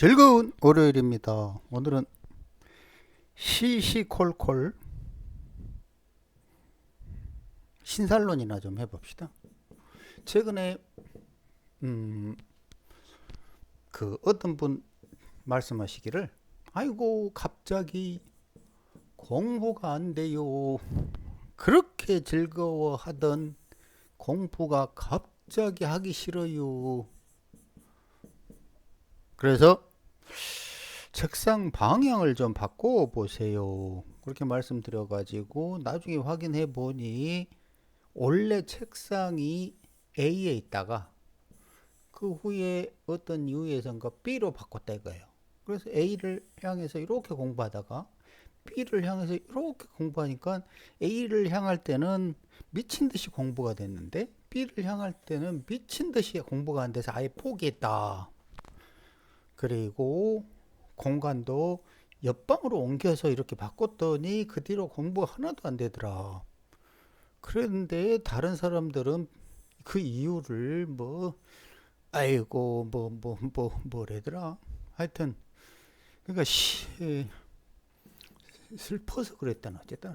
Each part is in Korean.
즐거운 월요일입니다. 오늘은 시시콜콜 신살론이나 좀 해봅시다. 최근에 음, 그 어떤 분 말씀하시기를 아이고 갑자기 공부가 안 돼요. 그렇게 즐거워하던 공부가 갑자기 하기 싫어요. 그래서 책상 방향을 좀 바꿔 보세요. 그렇게 말씀드려 가지고 나중에 확인해 보니 원래 책상이 A에 있다가 그 후에 어떤 이유에선가 B로 바꿨다 이거예요. 그래서 A를 향해서 이렇게 공부하다가 B를 향해서 이렇게 공부하니까 A를 향할 때는 미친 듯이 공부가 됐는데 B를 향할 때는 미친 듯이 공부가 안 돼서 아예 포기했다. 그리고 공간도 옆방으로 옮겨서 이렇게 바꿨더니 그 뒤로 공부 하나도 안 되더라. 그런데 다른 사람들은 그 이유를 뭐 아이고 뭐 뭐 뭐 뭐 래더라. 하여튼 그러니까 시, 슬퍼서 그랬다는 어쨌든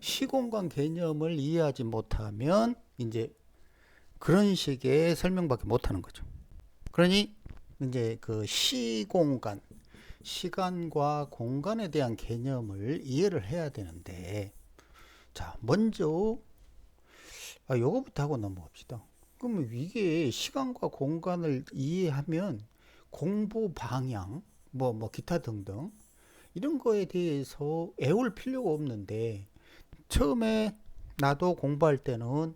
시공간 개념을 이해하지 못하면 이제 그런 식의 설명밖에 못하는 거죠. 그러니 이제 그 시공간, 시간과 공간에 대한 개념을 이해를 해야 되는데, 자, 먼저, 아, 요거부터 하고 넘어갑시다. 그러면 이게 시간과 공간을 이해하면 공부 방향, 뭐, 뭐, 기타 등등, 이런 거에 대해서 애울 필요가 없는데, 처음에 나도 공부할 때는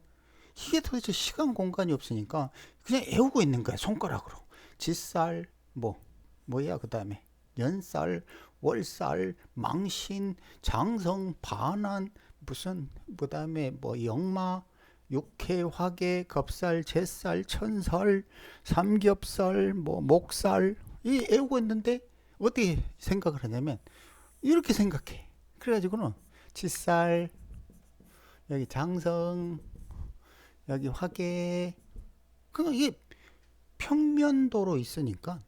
이게 도대체 시간 공간이 없으니까 그냥 애우고 있는 거야, 손가락으로. 지살 뭐 뭐야 그 다음에? 연살 월살 망신 장성 반환 무슨 그 다음에 뭐 영마 육회 화계 겁살 제살 천살 삼겹살 뭐 목살. 이 애우고 있는데 어떻게 생각을 하냐면 이렇게 생각해. 그래가지고는 지살 여기 장성 여기 화계. 그러니까 이게 평면도로 있으니까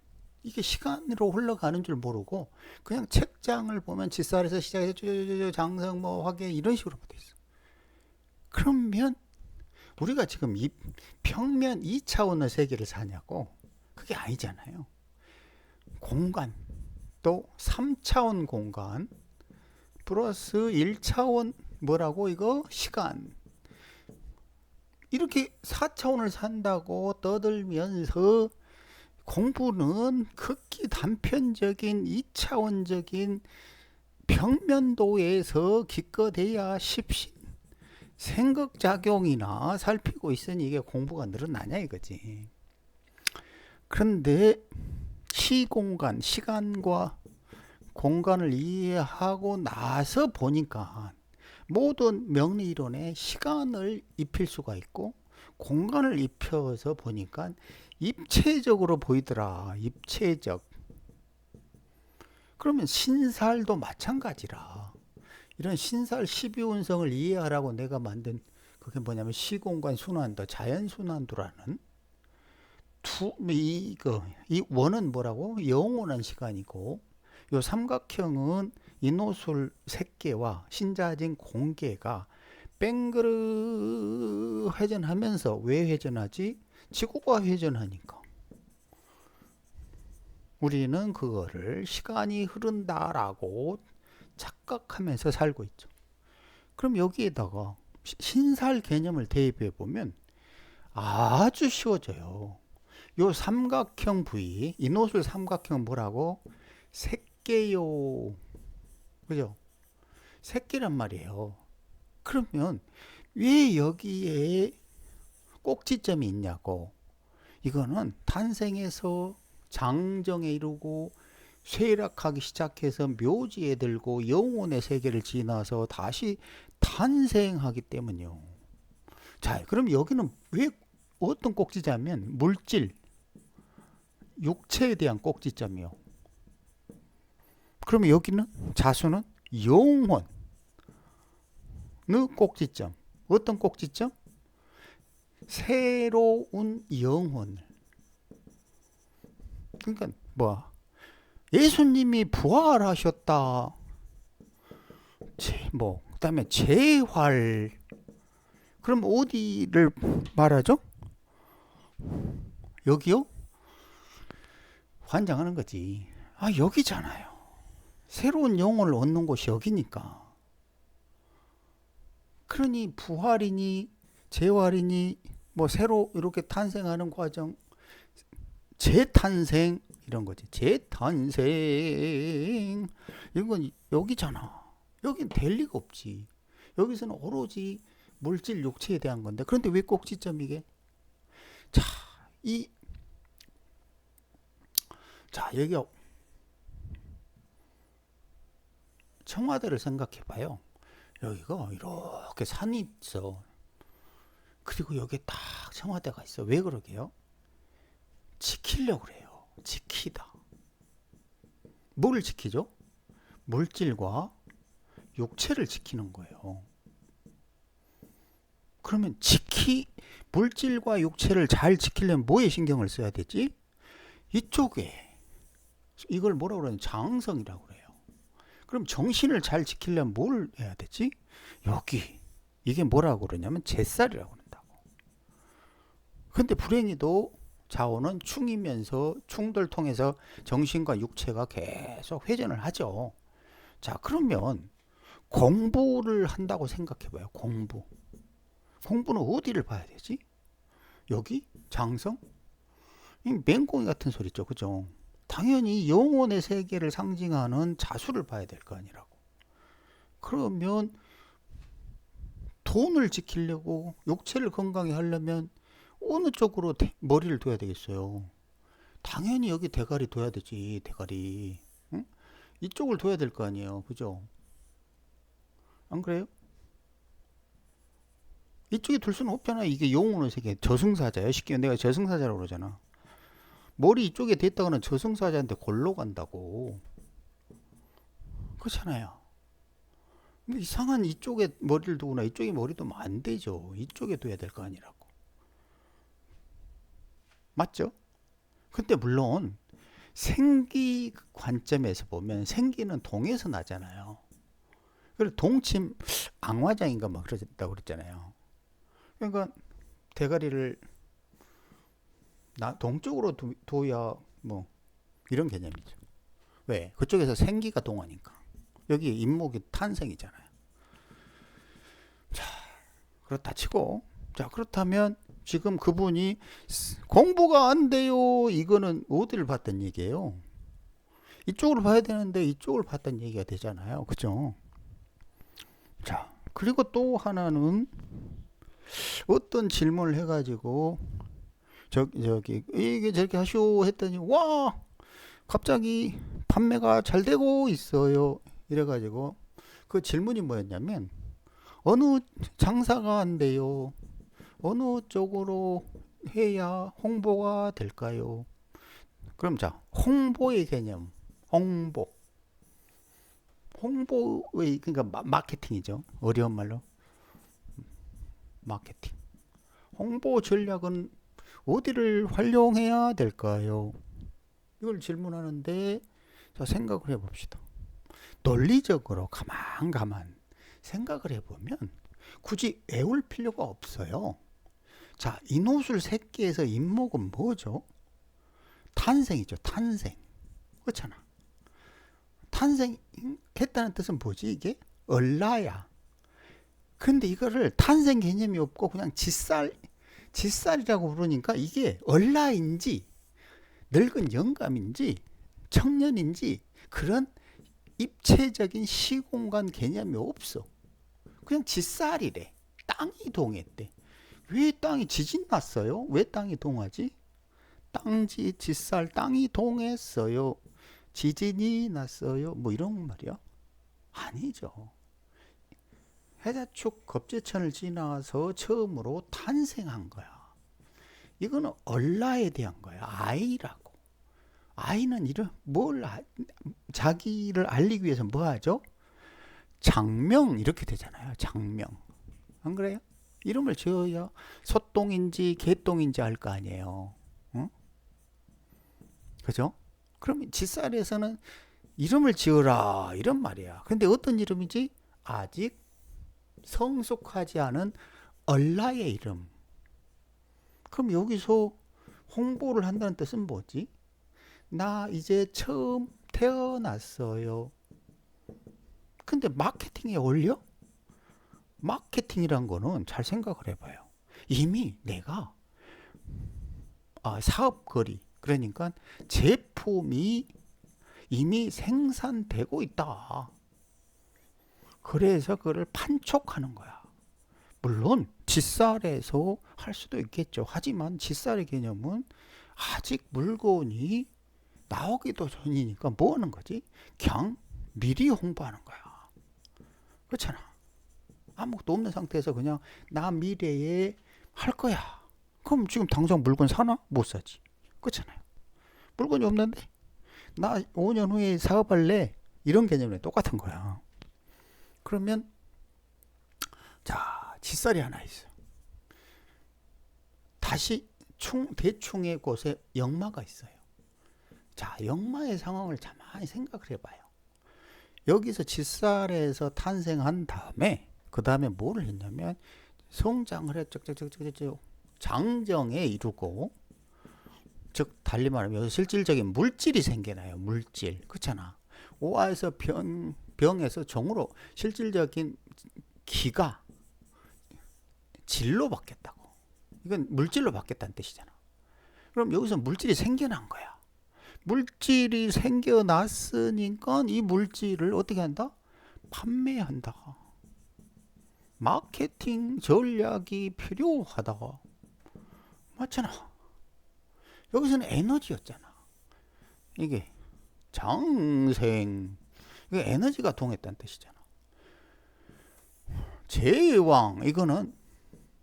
이게 시간으로 흘러가는 줄 모르고 그냥 책장을 보면 지살에서 시작해서 장성 뭐 화계 이런 식으로 돼 있어. 그러면 우리가 지금 이 평면 2차원의 세계를 사냐고 그게 아니잖아요. 공간 또 3차원 공간 플러스 1차원 뭐라고 이거 시간 이렇게 4차원을 산다고 떠들면서 공부는 극히 단편적인 2차원적인 평면도에서 기껏해야 십신 생각작용이나 살피고 있으니 이게 공부가 늘어나냐 이거지. 그런데 시공간, 시간과 공간을 이해하고 나서 보니까 모든 명리 이론에 시간을 입힐 수가 있고 공간을 입혀서 보니까 입체적으로 보이더라. 입체적. 그러면 신살도 마찬가지라. 이런 신살 12운성을 이해하라고 내가 만든 그게 뭐냐면 시공간 순환도 자연 순환도라는 두 이거 이 원은 뭐라고 영원한 시간이고 요 삼각형은 이노술 새끼와 신자진 공개가 뺑그르 회전하면서 왜 회전하지? 지구가 회전하니까. 우리는 그거를 시간이 흐른다라고 착각하면서 살고 있죠. 그럼 여기에다가 신살 개념을 대입해 보면 아주 쉬워져요. 요 삼각형 부위, 이노술 삼각형 뭐라고? 새끼요. 그죠? 새끼란 말이에요. 그러면 왜 여기에 꼭지점이 있냐고. 이거는 탄생에서 장정에 이르고 쇠락하기 시작해서 묘지에 들고 영혼의 세계를 지나서 다시 탄생하기 때문이요. 자, 그럼 여기는 왜 어떤 꼭지점이면 물질, 육체에 대한 꼭지점이요. 그러면 여기는 자수는 영혼의 꼭지점. 어떤 꼭지점? 새로운 영혼. 그러니까 뭐 예수님이 부활하셨다. 제, 뭐 그다음에 재활. 그럼 어디를 말하죠? 여기요? 환장하는 거지. 아 여기잖아요. 새로운 영혼을 얻는 곳이 여기니까. 그러니 부활이니 재활이니 뭐 새로 이렇게 탄생하는 과정 재탄생 이런 거지. 재탄생. 이건 여기잖아. 여긴 될 리가 없지. 여기서는 오로지 물질 육체에 대한 건데. 그런데 왜 꼭지점 이게? 자 이 자 여기 청와대를 생각해 봐요 여기가 이렇게 산이 있어 그리고 여기에 딱 청와대가 있어. 왜 그러게요? 지키려고 그래요. 지키다. 뭘 지키죠? 물질과 육체를 지키는 거예요. 그러면 지키 물질과 육체를 잘 지키려면 뭐에 신경을 써야 되지? 이쪽에 이걸 뭐라 그러냐 장성이라고 그래요. 그럼 정신을 잘 지키려면 뭘 해야 되지? 여기 이게 뭐라고 그러냐면 제살이라고 그래요. 근데 불행히도 자원은 충이면서 충돌 통해서 정신과 육체가 계속 회전을 하죠. 자, 그러면 공부를 한다고 생각해 봐요. 공부. 공부는 어디를 봐야 되지? 여기? 장성? 이 맹꽁이 같은 소리죠. 그죠? 당연히 영혼의 세계를 상징하는 자수를 봐야 될 거 아니라고. 그러면 돈을 지키려고 육체를 건강히 하려면 어느 쪽으로 대, 머리를 둬야 되겠어요? 당연히 여기 대가리 둬야 되지, 대가리. 응? 이쪽을 둬야 될 거 아니에요. 그죠? 안 그래요? 이쪽에 둘 수는 없잖아. 이게 영혼의 세계. 저승사자야. 쉽게 내가 저승사자라고 그러잖아. 머리 이쪽에 됐다가는 저승사자한테 골로 간다고. 그렇잖아요. 이상한 이쪽에 머리를 두거나 이쪽에 머리 두면 안 되죠. 이쪽에 둬야 될 거 아니라고. 맞죠? 근데 물론 생기 관점에서 보면 생기는 동에서 나잖아요. 그리고 동침 앙화장인가 막 그랬다고 그랬잖아요. 그러니까 대가리를 나 동쪽으로 두, 둬야 뭐 이런 개념이죠. 왜? 그쪽에서 생기가 동하니까. 여기 인목이 탄생이잖아요. 자, 그렇다 치고 자, 그렇다면 지금 그분이 공부가 안 돼요. 이거는 어디를 봤던 얘기예요? 이쪽으로 봐야 되는데 이쪽을 봤던 얘기가 되잖아요. 그죠? 자, 그리고 또 하나는 어떤 질문을 해가지고 저, 저기 이게 저렇게 하시오 했더니 와 갑자기 판매가 잘 되고 있어요. 이래가지고 그 질문이 뭐였냐면 어느 장사가 안 돼요. 어느 쪽으로 해야 홍보가 될까요? 그럼 자, 홍보의 개념. 홍보. 홍보의 그러니까 마케팅이죠. 어려운 말로. 마케팅. 홍보 전략은 어디를 활용해야 될까요? 이걸 질문하는데 자 생각을 해봅시다. 논리적으로 가만 가만 생각을 해보면 굳이 외울 필요가 없어요. 자, 인호술 새끼에서 인목은 뭐죠? 탄생이죠. 탄생. 그렇잖아. 탄생했다는 뜻은 뭐지 이게? 얼라야. 근데 이거를 탄생 개념이 없고 그냥 짓살 짓살이라고 부르니까 이게 얼라인지 늙은 영감인지 청년인지 그런 입체적인 시공간 개념이 없어. 그냥 짓살이래. 땅이 동했대. 왜 땅이 지진 났어요? 왜 땅이 동하지? 땅지 짓살 땅이 동했어요. 지진이 났어요. 뭐 이런 말이야? 아니죠. 해자축 겁제천을 지나서 처음으로 탄생한 거야. 이거는 얼라에 대한 거야. 아이라고. 아이는 이런 뭘 자기를 알리기 위해서 뭐 하죠? 장명 이렇게 되잖아요. 장명. 안 그래요? 이름을 지어야 소똥인지 개똥인지 알 거 아니에요. 응? 그죠? 그러면 짓살에서는 이름을 지어라 이런 말이야. 근데 어떤 이름이지? 아직 성숙하지 않은 얼라의 이름. 그럼 여기서 홍보를 한다는 뜻은 뭐지? 나 이제 처음 태어났어요. 근데 마케팅에 올려? 마케팅이란 거는 잘 생각을 해봐요. 이미 내가 아, 사업 거리 그러니까 제품이 이미 생산되고 있다. 그래서 그를 판촉하는 거야. 물론 짓살에서 할 수도 있겠죠. 하지만 짓살의 개념은 아직 물건이 나오기도 전이니까 뭐 하는 거지? 그냥 미리 홍보하는 거야. 그렇잖아. 아무것도 없는 상태에서 그냥 나 미래에 할 거야. 그럼 지금 당장 물건 사나? 못 사지. 그렇잖아요. 물건이 없는데 나 5년 후에 사업할래? 이런 개념이 똑같은 거야. 그러면 자, 짓살이 하나 있어. 다시 충 대충의 곳에 역마가 있어요. 자, 역마의 상황을 가만히 생각을 해봐요. 여기서 짓살에서 탄생한 다음에 그 다음에 뭐를 했냐면 성장을 해 쭉쭉쭉쭉쭉 장정에 이루고 즉 달리 말하면 실질적인 물질이 생겨나요. 물질 그렇잖아. 오아에서 병 병에서 정으로 실질적인 기가 질로 바뀌었다고. 이건 물질로 바뀌었다는 뜻이잖아. 그럼 여기서 물질이 생겨난 거야. 물질이 생겨났으니까 이 물질을 어떻게 한다? 판매한다. 마케팅 전략이 필요하다. 맞잖아. 여기서는 에너지였잖아. 이게 장생. 이게 에너지가 동했다는 뜻이잖아. 제왕. 이거는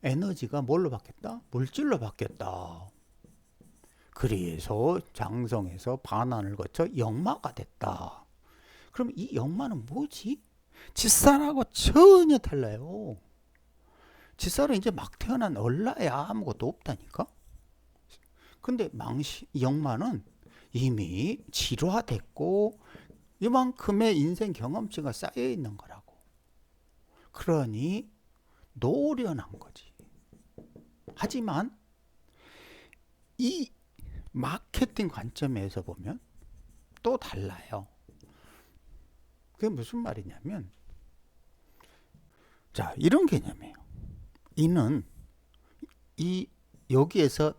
에너지가 뭘로 바뀌었다? 물질로 바뀌었다. 그래서 장성에서 반환을 거쳐 역마가 됐다. 그럼 이 역마는 뭐지? 짓살하고 전혀 달라요. 짓살은 이제 막 태어난 얼라야 아무것도 없다니까. 근데 망시 역마는 이미 지루화됐고 이만큼의 인생 경험치가 쌓여 있는 거라고. 그러니 노련한 거지. 하지만 이 마케팅 관점에서 보면 또 달라요. 그게 무슨 말이냐면 자 이런 개념이에요. 이는 이 여기에서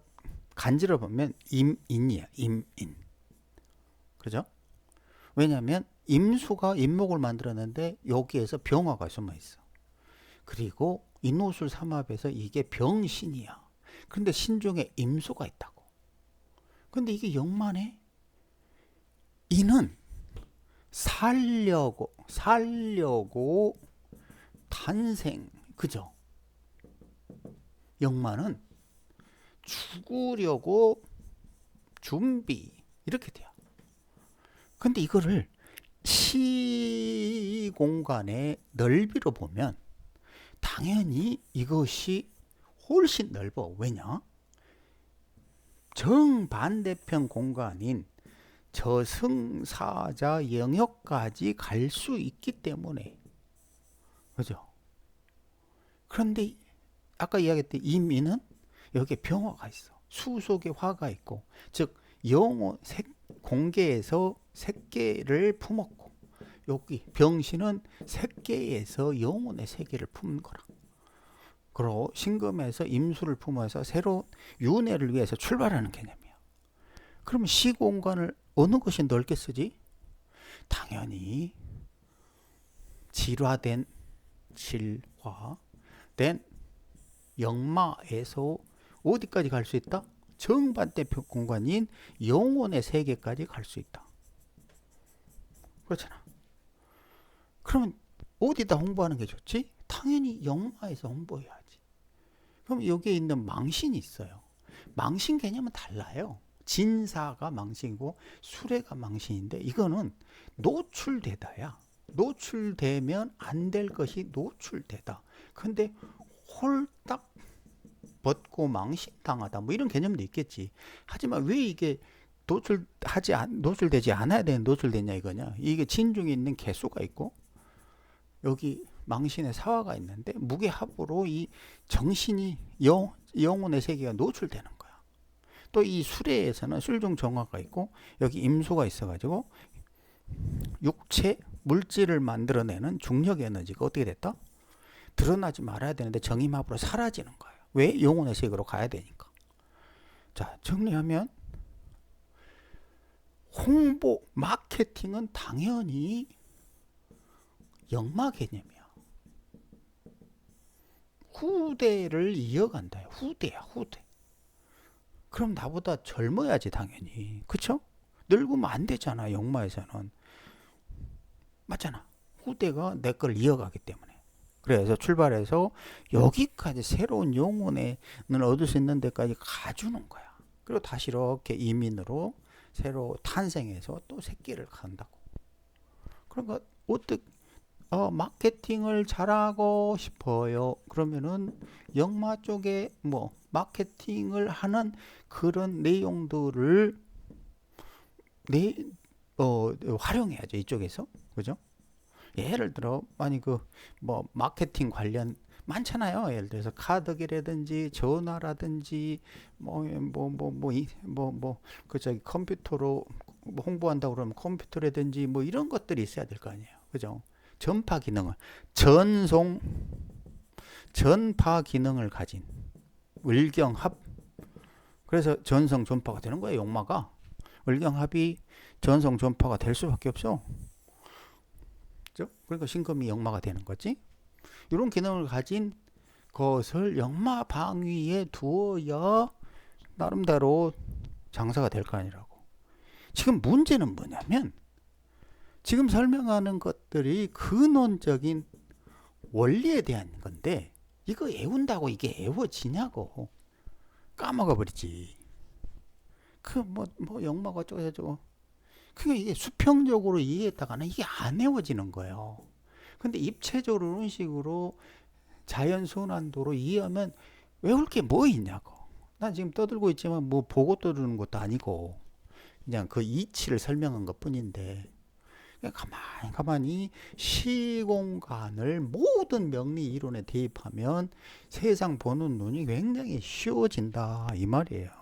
간지러 보면 임인이야 임인 그죠? 왜냐하면 임수가 임목을 만들었는데 여기에서 병화가 숨어 있어. 그리고 인호술 삼합에서 이게 병신이야. 근데 신중에 임수가 있다고. 근데 이게 영만해? 이는 살려고 살려고 탄생 그죠? 영만은 죽으려고 준비 이렇게 돼요. 근데 이거를 시 공간의 넓이로 보면 당연히 이것이 훨씬 넓어. 왜냐? 정반대편 공간인 저승사자 영역까지 갈 수 있기 때문에 그죠? 그런데 아까 이야기했던 이미는 여기에 병화가 있어. 수 속에 화가 있고 즉 영혼 색, 공계에서 색계를 품었고 여기 병신은 색계에서 영혼의 세계를 품은 거라. 그리고 신금에서 임수를 품어서 새로 윤회를 위해서 출발하는 개념이야. 그러면 시공간을 어느 것이 넓게 쓰지? 당연히 질화된 질화된 영마에서 어디까지 갈 수 있다? 정반대편 공간인 영혼의 세계까지 갈 수 있다. 그렇잖아. 그러면 어디다 홍보하는 게 좋지? 당연히 영마에서 홍보해야지. 그럼 여기에 있는 망신이 있어요. 망신 개념은 달라요. 진사가 망신이고 수레가 망신인데 이거는 노출되다야. 노출되면 안 될 것이 노출되다. 근데 홀딱 벗고 망신당하다 뭐 이런 개념도 있겠지. 하지만 왜 이게 노출하지 않, 노출되지 않아야 되는 노출되냐 이거냐. 이게 진중에 있는 개수가 있고 여기 망신의 사화가 있는데 무게합으로 이 정신이 영, 영혼의 세계가 노출되는 거야. 또 이 수레에서는 술중 정화가 있고 여기 임수가 있어가지고 육체 물질을 만들어내는 중력 에너지가 어떻게 됐다? 드러나지 말아야 되는데 정임합으로 사라지는 거예요. 왜? 영혼의 세계로 가야 되니까. 자, 정리하면 홍보, 마케팅은 당연히 역마 개념이야. 후대를 이어간다. 후대야, 후대. 그럼 나보다 젊어야지 당연히. 그쵸? 늙으면 안 되잖아, 역마에서는. 맞잖아. 후대가 내 걸 이어가기 때문에. 그래서 출발해서 여기까지 새로운 영혼을 얻을 수 있는 데까지 가주는 거야. 그리고 다시 이렇게 이민으로 새로 탄생해서 또 새끼를 간다고. 그러니까 어떻게 어, 마케팅을 잘하고 싶어요. 그러면은 영마 쪽에 뭐 마케팅을 하는 그런 내용들을 내 어, 활용해야죠. 이쪽에서. 그죠? 예를 들어 많이 그뭐 마케팅 관련 많잖아요. 예를 들어서 카드기라든지 전화라든지 뭐 뭐 뭐 뭐뭐뭐그 저기 컴퓨터로 뭐 홍보한다고 그러면 컴퓨터라든지 뭐 이런 것들이 있어야 될 거 아니에요. 그죠? 전파 기능을 전송 전파 기능을 가진 을경합 그래서 전송 전파가 되는 거예요. 용마가 을경합이 전송 전파가 될 수밖에 없어. 그죠? 그러니까 신금이 역마가 되는 거지. 이런 기능을 가진 것을 역마 방위에 두어야 나름대로 장사가 될 거 아니라고. 지금 문제는 뭐냐면 지금 설명하는 것들이 근원적인 원리에 대한 건데 이거 애운다고 이게 애워지냐고 까먹어 버리지. 그 뭐뭐 역마가 어쩌고 그게 이게 수평적으로 이해했다가는 이게 안 외워지는 거예요. 근데 입체적으로 이런 식으로 자연 순환도로 이해하면 외울 게 뭐 있냐고. 난 지금 떠들고 있지만 뭐 보고 떠드는 것도 아니고 그냥 그 이치를 설명한 것 뿐인데 가만히 가만히 시공간을 모든 명리 이론에 대입하면 세상 보는 눈이 굉장히 쉬워진다 이 말이에요.